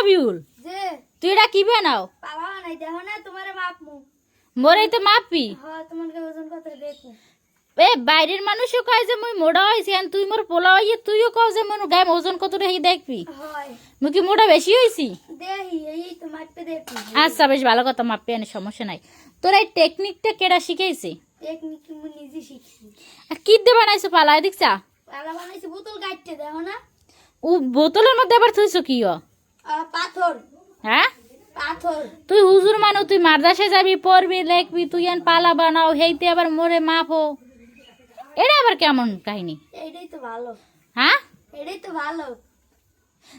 রবিউল তুই এটা কি বানাও? পালা মোরে তো মাপি। এ বাইরের মানুষও কয় যে মুই মোড়া হয়েছি আর তুই মোর পোলা হইয়ে তুইও কও যে মন গায়ে ওজন কত রেখে দেখবি? মুই কি মোটা বেশি হয়েছি আচ্ছা বেশ ভালো কথা মাপি আনি সমস্যা নাই। তোর এই টেকনিকটা কেডা শিখাইছে? কি দিয়ে বানাইছো পালায় দেখছা পালা বানাইছি বোতল গাইতে দেখো না। ও বোতলের মধ্যে আবার থুইছো কি পাথর। হ্যাঁ? পাথর। তুই হুজুর মানু তুই মাদ্রাসে যাবি পড়বি লেখবি তুই আন পালা বানাও হেইতে আবার মোরে মাপো এটা আবার কেমন কাহিনী? এইটাই তো ভালো। হ্যাঁ? এটাই তো ভালো।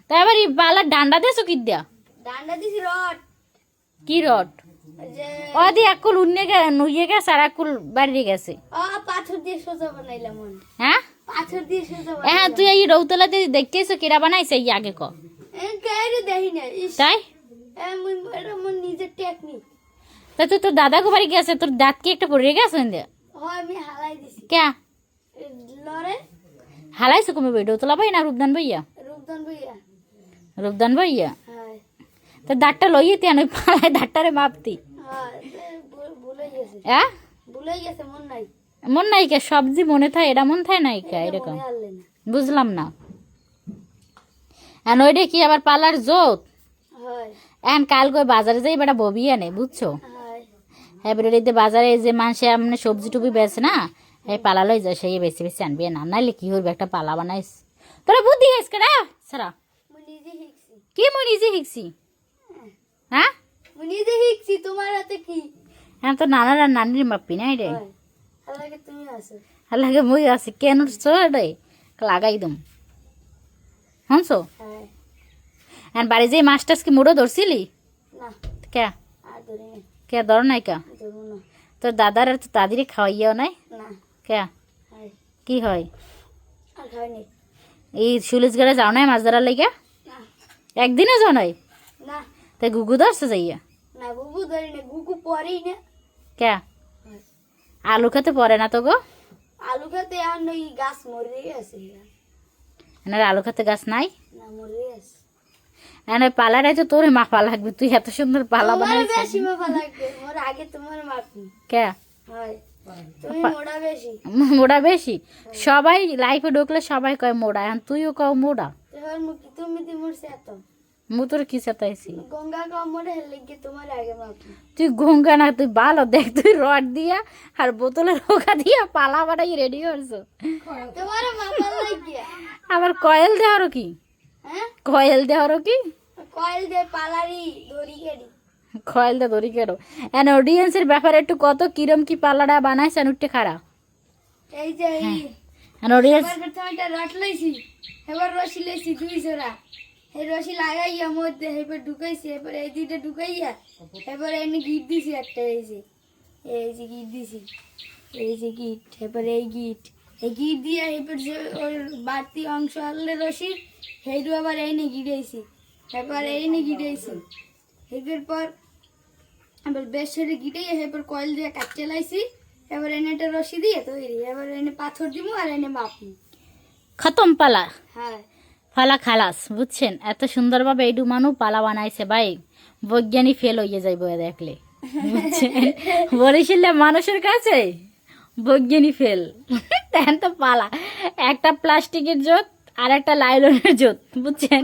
তাই আবার এই পালার ডান্ডা দেছো কি দিয়া? ডান্ডা দিছি রড। কি রড? যে ও দি একুল উন্নে গে নুইয়ে গেছে আর বাড়িয়ে গেছে। আ পাথর দিয়ে সোজা বানাইলাম হ্যাঁ? পাথর দিয়ে সোজা হ্যাঁ তুই এই রৌতলাতে দেখতেছো কেরা বানাইছে এই আগে ক। না তাই? নিজের টেকনিক তা তুই তোর দাদা বাড়ি গেছে তোর দাঁত কি? একটা পড়ে গেছে হালাইছো কমে বই ভাই না রূপদান ভাইয়া রূপদান ভাইয়া রূপদান ভাইয়া হয়। দাঁতটা লইয়ে তিয়ান ওই পালায় দাঁতটারে মাপতি। হয় ভুলে গেছে। হ্যাঁ মন নাই। মন নাই কে সবজি মনে থাকে এটা মন থাকে নাই কে এরকম। না। বুঝলাম না। এখন ওইটা কি আবার পালার জোত? হয়। এখন কাল কই বাজারে যাই বেটা ববি আনে বুঝছ? হয়। হ্যাঁ বেরোতে বাজারে যে মানুষে এমনি সবজি টুবি বেছে না এই পালা লই যায় সেই বেশি বেশি আনবি না নাইলে কি হইবে একটা পালা বানাইস। তোরা বুদ্ধি গেছ কেডা? সারা কি মই নিজে শিখছি হ্যাঁ? মু নিজে শিখছি তোমার হাতে কি? হ্যাঁ তো নানার আর নানির মাপি নাই রে। হয়। আলাকে তুমি আসো। লাগে মই আছে কেন চোর রে লাগাই দম। হ্যাঁ। এখন বাড়ি যে মাছ টাছ কি মুড়ো ধরছিলি? কে? আর কে ধর নাই কা? তোর দাদার আর তোর দাদিরে খাওয়াইয়াও নাই? কে? কি হয়? এই সুলিশ গড়ে যাও নাই মাছ ধরার লাগে? একদিনও যাও নাই? তাই গুগু ধরছে যাইয়া? কে? আলু খেতে পরে না তো গো আলু খেতে ওই গাছ মরে গেছে আলু খেতে গাছ নাই? মরে এনে পালাটাই তো তোর মাপা লাগবে তুই এত সুন্দর পালা বানাইছিস। মোর আগে তোমার কে? মোড়া বেশি। সবাই লাইফে ঢুকলে সবাই কয় মোড়া এখন তুইও কও মোড়া। মু তোর কি চাতাইছি? তুই গঙ্গা না তুই ভালো দেখ তুই রড দিয়া আর বোতলের রোগা দিয়া পালা বাড়াই রেডি মাপা আবার কয়েল দেওয়ারও কি? হ্যাঁ কয়েল দেওয়ারও কি? কয়েল দিয়ে পালারি দড়ি গেড়ি কয়েল দে ধরি কেন এন অডিয়েন্সের ব্যাপারে একটু কত কিরম কি পালাটা বানাইছেন উঠতে খারাপ এই যে এই এন অডিয়েন্স এবার প্রথমে একটা রট লইছি। এবার রশি লইছি দুই জোড়া। এই রশি লাগাইয়া মধ্যে এবার ঢুকাইছি এবার এই দুইটা ঢুকাইয়া এবার এনে গিট দিছি একটা এই যে। এই যে গিট দিছি। এই যে গিট এবার এই গিট। এই গিট দিয়ে এবার যে ওর বাড়তি অংশ আনলে রশির সেইটু আবার এনে গিড়াইছি। এবার এনে গিড়াইছি। এবার পর এবার বেশ সেরে গিটাই এবার কয়েল দিয়ে কাটতে লাইছি। এবার এনে একটা রশি দিয়ে তৈরি। এবার এনে পাথর দিব আর এনে মাপি। খতম পালা। হ্যাঁ। ফালা খালাস বুঝছেন? এত সুন্দরভাবে এই ডুমানু পালা বানাইছে ভাই। বৈজ্ঞানিক ফেল হয়ে যাইব দেখলে। বুঝছেন? মানুষের কাছে বৈজ্ঞানিক ফেল তেন তো পালা। একটা প্লাস্টিকের জোত আর একটা লাইলনের জোত, বুঝছেন?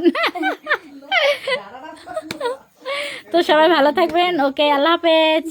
তো সবাই ভালো থাকবেন, ওকে, আল্লাহ হাফেজ।